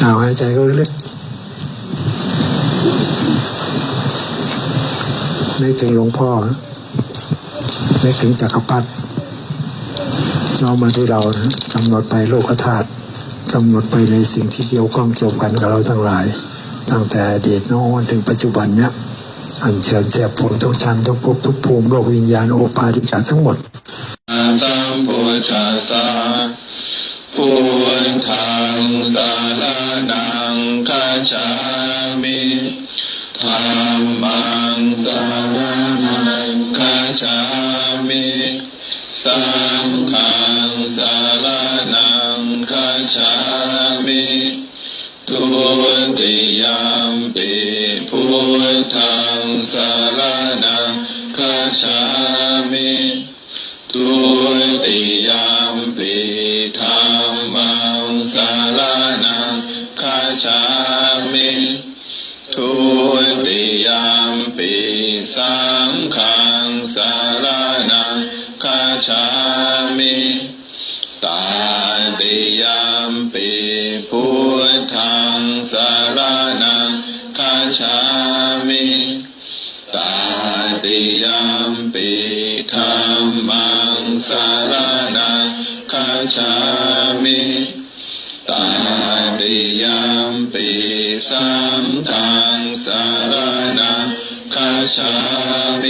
เอาหายใจก็ลึกนึกถึงหลวงพ่อนึกถึงจักรพรรดิน้องมาที่เรากำหนดไปโลกธาตุกำหนดไปในสิ่งที่เกี่ยวข้องเกี่ยวกันกับเราทั้งหลาย ตั้งแต่อดีตน้อนถึงปัจจุบันเนี้ยอันเชิญแจกผลทุกชั้นทุกภพทุกภูมิโลกวิญญาณโอปาติกาทั้งหมดสัมพุทัสสะพุทธังสารนั พุทธังสารนังคาชามิ คั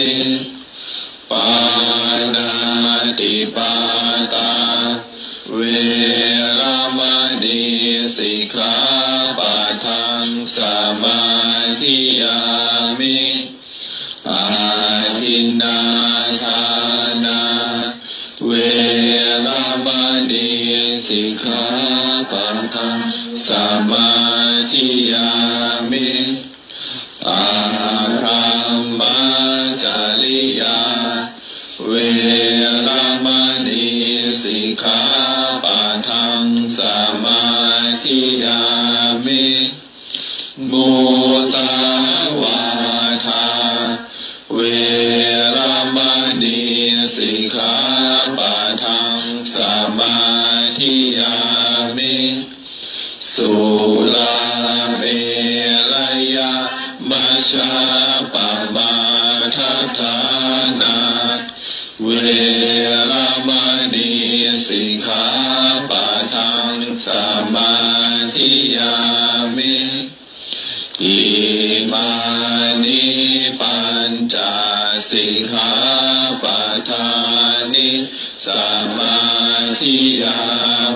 ยา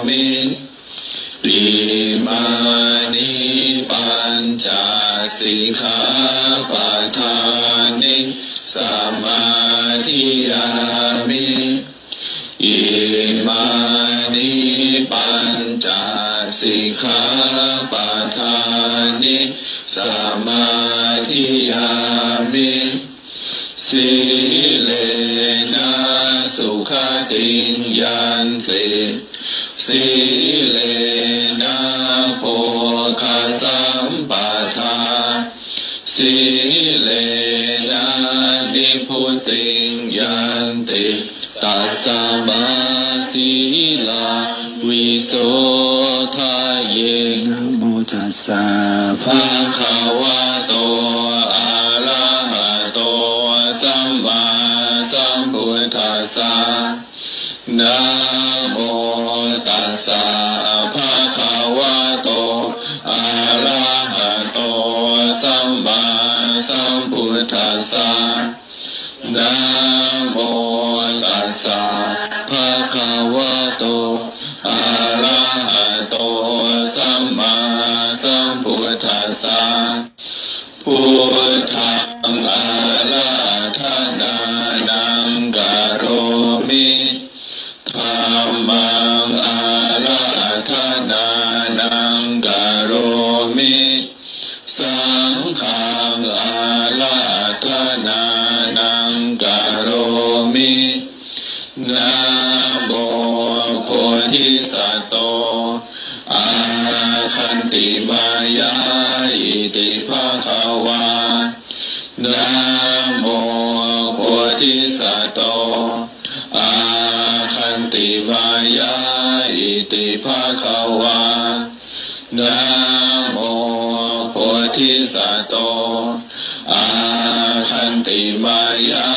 มิอิมานิปัญจสิกขาปะทานิสมาธิยามิอิมานิปัญจสิกขาปะทานิสมาธิยามิสิเลนะสุขติ ติงยันติตัสสมาสีลาวิโสทายเยนะโมตัสสะภะคะวะ สสะพุ โมโพธิสัตโตอาคันติมายาอิติภะคะวานะโมโพธิสัตโตอาคันติมายา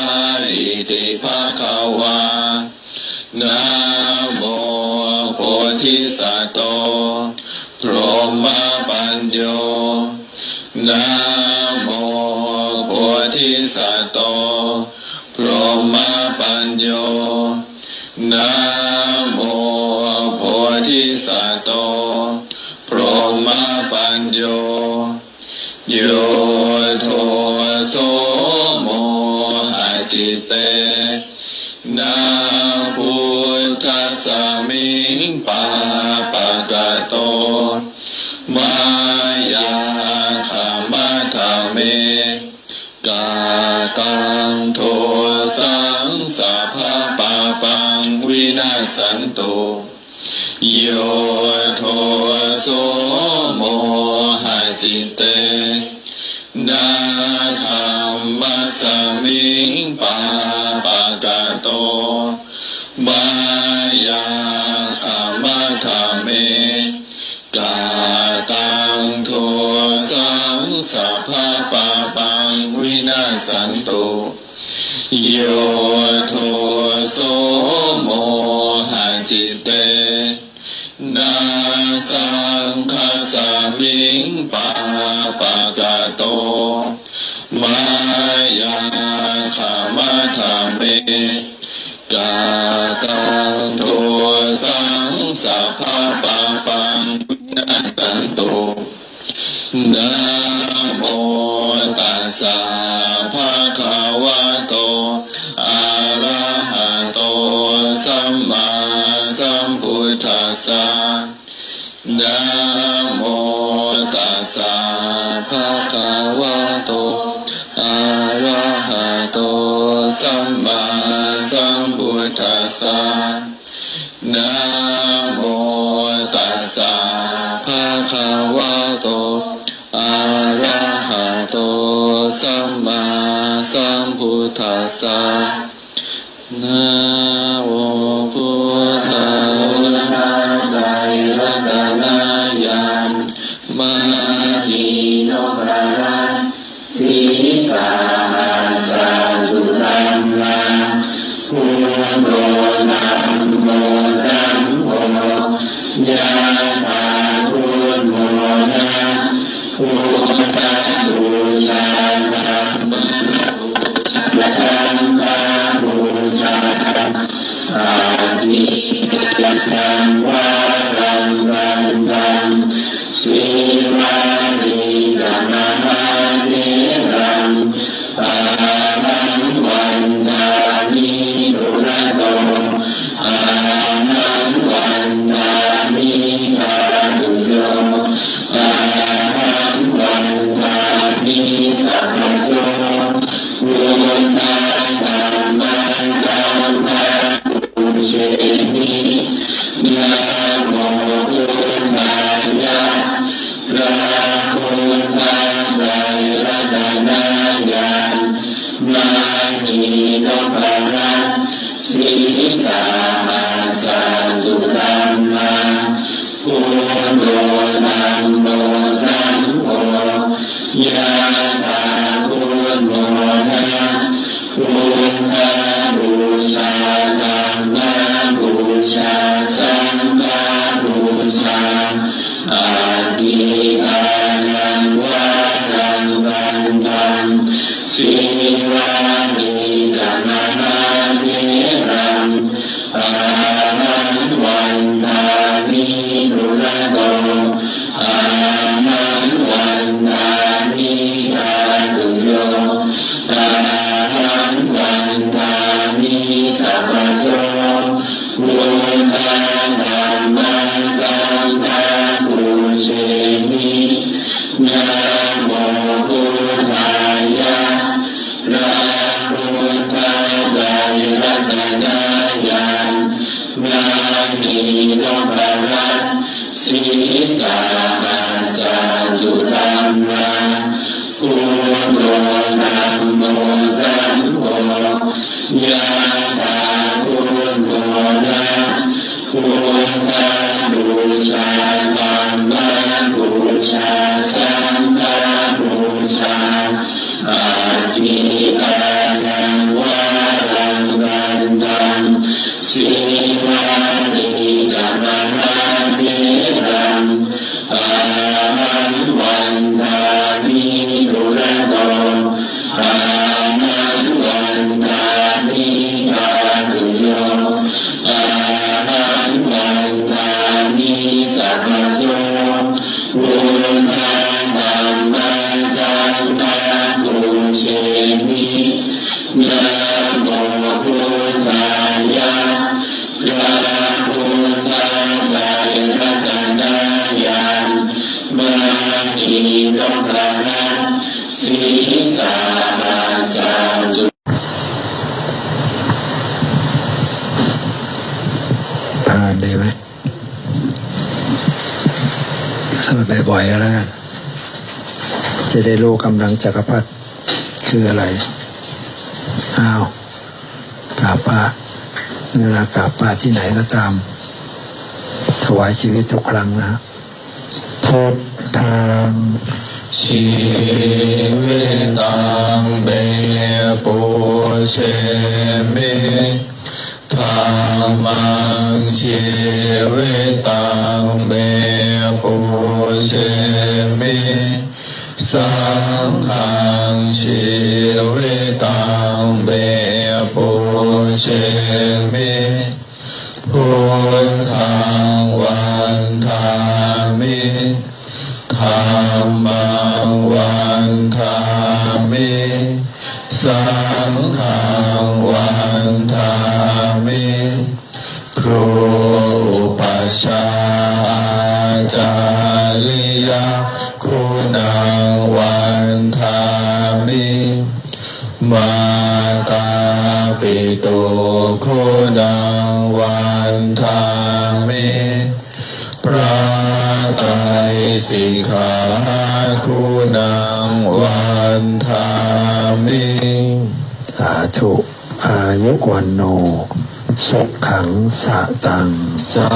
อิติภะคะวานะโมโพธิสัตโตพรหมปัญโยนะ นะพุทธัสสมิงปาปะกะโตมายาขามะทเมกาตังโทสังสัพพะปาปังวินาศสันตุโยโทโสโมหจิตเตนา ตุโยโทโสโมหะจิตเตนาสังคสมิงปาปะกะโต มายาขามะทะเมกาตังโทสังสัพพะปาปังวินาสันตุนะ วะโตอะระหะโตสัมมาสัมพุทธัสสะนะโมตัสสะภะคะวะโตอะระหะโตสัมมาสัมพุทธัสสะนะโมตัสสะภะคะวะโตอะระ สัมพุทธัสสะนะ นีนพรัตสีสามาสุธรรมาภูตนัโมสัมโฆยาตาภูตนะภูตาบูชาธรรมาบูชาสังฆบูชาอาจิ ไหมสวดบ่อยๆแล้วกันจะได้รู้กำลังจักรพรรดิคืออะไร อ้าวกาบพระเวลากาบพระที่ไหนก็ตาม ถวายชีวิตทุกครั้งนะพุทธังชีวิตังเบปุเชมิธรรมัง ชีวิตังเบปุเชมิสังฆังชีวิตังเบปุเชมิพุทธั มาตาปิตุคุณังวันทามิพระไตรสิกขาคุณังวันทามิสาธุอายุวันโนสุขังสะตังสา